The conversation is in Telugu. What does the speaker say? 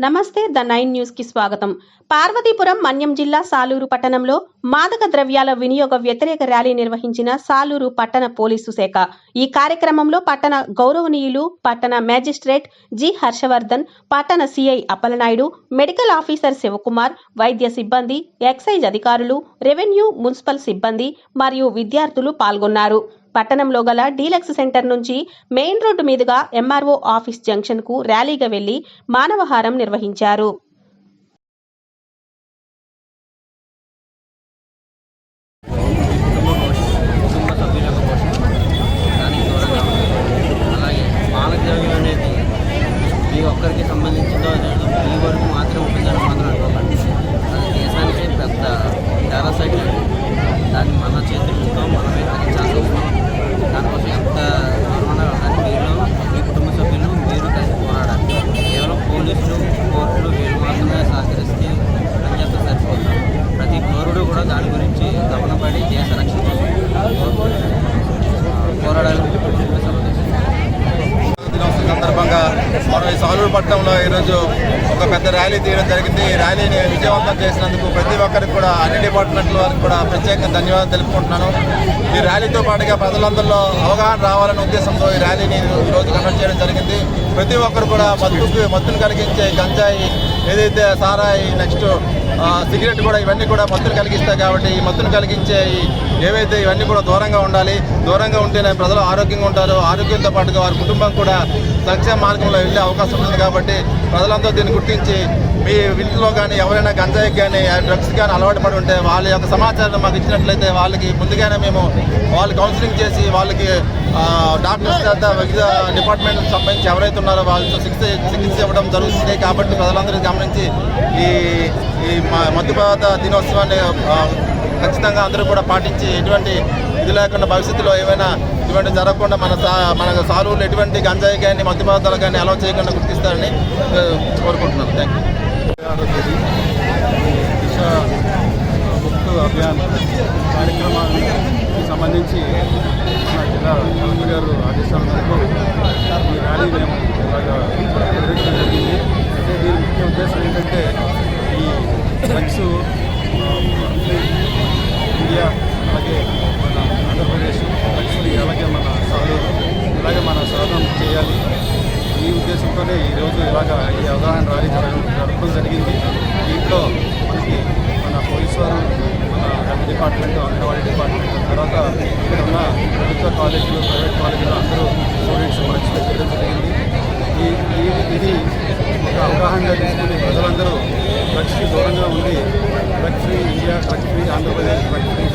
నమస్తే ద నైన్ న్యూస్కి స్వాగతం. పార్వతీపురం మన్యం జిల్లా సాలూరు పట్టణంలో మాదక ద్రవ్యాల వినియోగ వ్యతిరేక ర్యాలీ నిర్వహించిన సాలూరు పట్టణ పోలీసు శాఖ. ఈ కార్యక్రమంలో పట్టణ గౌరవనీయులు పట్టణ మేజిస్ట్రేట్ జి హర్షవర్ధన్ పట్టణ CI Appalanaidu medical officer Sivakumar వైద్య సిబ్బంది ఎక్సైజ్ అధికారులు రెవెన్యూ మున్సిపల్ సిబ్బంది మరియు విద్యార్థులు పాల్గొన్నారు. పట్టణంలో గల డీలక్స్ సెంటర్ నుంచి మెయిన్ రోడ్డు మీదుగా ఎంఆర్ఓ ఆఫీస్ జంక్షన్కు ర్యాలీగా వెళ్ళి మానవహారం నిర్వహించారు. ఒక్కరికి సంబంధించిందో ఈ వరకు మాత్రం ఉంటుందని మాత్రం అనుకోకండి. అది దేశానికే పెద్ద చాలా సాలూరుపట్నంలో ఈరోజు ఒక పెద్ద ర్యాలీ తీయడం జరిగింది. ఈ ర్యాలీని విజయవంతం చేసినందుకు ప్రతి ఒక్కరికి కూడా అన్ని డిపార్ట్మెంట్ల వారికి కూడా ప్రత్యేకంగా ధన్యవాదాలు తెలుపుకుంటున్నాను. ఈ ర్యాలీతో పాటుగా ప్రజలందరిలో అవగాహన రావాలనే ఉద్దేశంతో ఈ ర్యాలీని ఈరోజు రోజు కండక్ట్ చేయడం జరిగింది. ప్రతి ఒక్కరు కూడా మత్తుకు మత్తును కలిగించే గంజాయి ఏదైతే సారాయి నెక్స్ట్ సిగరెట్ కూడా ఇవన్నీ కూడా మత్తులు కలిగిస్తాయి కాబట్టి ఈ మత్తును కలిగించే ఏవైతే ఇవన్నీ కూడా దూరంగా ఉండాలి దూరంగా ఉంటేనే ప్రజలు ఆరోగ్యంగా ఉంటారు ఆరోగ్యంతో పాటుగా వారి కుటుంబం కూడా సంక్షేమ మార్గంలో వెళ్ళే అవకాశం ఉంటుంది కాబట్టి ప్రజలంతా దీన్ని గుర్తించి మీ ఇంట్లో కానీ ఎవరైనా గంజాయికి కానీ డ్రగ్స్ కానీ అలవాటు పడి ఉంటే వాళ్ళ యొక్క సమాచారం మాకు ఇచ్చినట్లయితే వాళ్ళకి ముందుగానే మేము వాళ్ళు కౌన్సిలింగ్ చేసి వాళ్ళకి డాక్టర్స్ చేత వివిధ డిపార్ట్మెంట్కి సంబంధించి ఎవరైతే ఉన్నారో వాళ్ళతో చికిత్స చికిత్స ఇవ్వడం జరుగుతుంది కాబట్టి ప్రజలందరూ నుంచి ఈ ఈ మ- మత్తు పదార్థ దినోత్సవాన్ని ఖచ్చితంగా అందరూ కూడా పాటించి ఎటువంటి ఇది లేకుండా భవిష్యత్తులో ఏమైనా ఇటువంటి జరగకుండా మన సా మన సారువులు ఎటువంటి గంజాయి కానీ మత్తు పదార్థాలు కానీ అలవ చేయకుండా గుర్తిస్తారని కోరుకుంటున్నాను. థ్యాంక్ యూ అభియాన్ కార్యక్రమానికి సంబంధించి మన జిల్లా కలెక్టర్ గారు ఆదేశాల మేరకు ఈ ర్యాలీ మేము చేయాలి. ఈ ఉద్దేశంతోనే ఈరోజు ఇలాగ ఈ అవగాహన ర్యాలీ జరగడం జరిగింది. దీంట్లో మనకి మన పోలీసు వారు మన హెల్త్ డిపార్ట్మెంట్ అంగన్వాడీ డిపార్ట్మెంట్ తర్వాత ఇక్కడ ఉన్న ప్రభుత్వ కాలేజీలు ప్రైవేట్ కాలేజీలు అందరూ స్టూడెంట్స్ మంచి చేయడం జరిగింది. ఈ ఇది ఒక అవగాహనగా తీసుకుని ప్రజలందరూ డ్రగ్స్కి దూరంగా ఉండి drug free India drug free Andhra Pradesh drug free